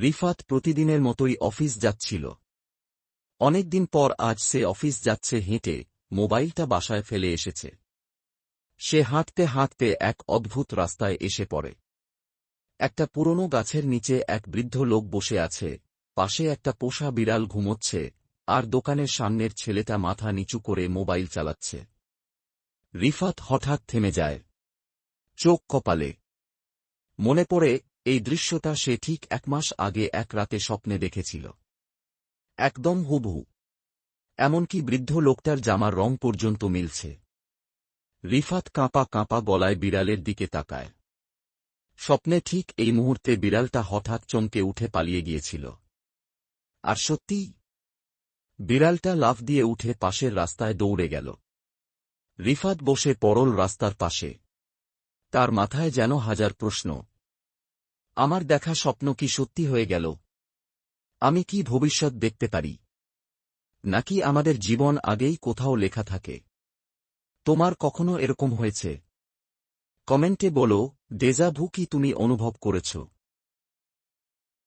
রিফাত প্রতিদিনের মতোই অফিস যাচ্ছিল। অনেকদিন পর আজ সে অফিস যাচ্ছে হেঁটে, মোবাইলটা বাসায় ফেলে এসেছে। সে হাঁটতে হাঁটতে এক অদ্ভুত রাস্তায় এসে পড়ে। একটা পুরনো গাছের নিচে এক বৃদ্ধ লোক বসে আছে, পাশে একটা পোষা বিড়াল ঘুমোচ্ছে, আর দোকানের সামনের ছেলেটা মাথা নিচু করে মোবাইল চালাচ্ছে। রিফাত হঠাৎ থেমে যায়। চোখ কপালে। মনে পড়ে এই দৃশ্যটা সে ঠিক এক মাস আগে এক রাতে স্বপ্নে দেখেছিল। একদম হুবহু। এমনকি বৃদ্ধ লোকটার জামার রং পর্যন্ত মিলছে। রিফাত কাঁপা কাঁপা গলায় বিড়ালের দিকে তাকায়। স্বপ্নে ঠিক এই মুহূর্তে বিড়ালটা হঠাৎ চমকে উঠে পালিয়ে গিয়েছিল। আর সত্যি? বিড়ালটা লাফ দিয়ে উঠে পাশের রাস্তায় দৌড়ে গেল। রিফাত বসে পরল রাস্তার পাশে। তার মাথায় যেন হাজার প্রশ্ন। আমার দেখা স্বপ্ন কি সত্যি হয়ে গেল? আমি কি ভবিষ্যৎ দেখতে পারি? নাকি আমাদের জীবন আগেই কোথাও লেখা থাকে? তোমার কখনো এরকম হয়েছে? কমেন্টে বলো ডেজাভু কি তুমি অনুভব করেছ?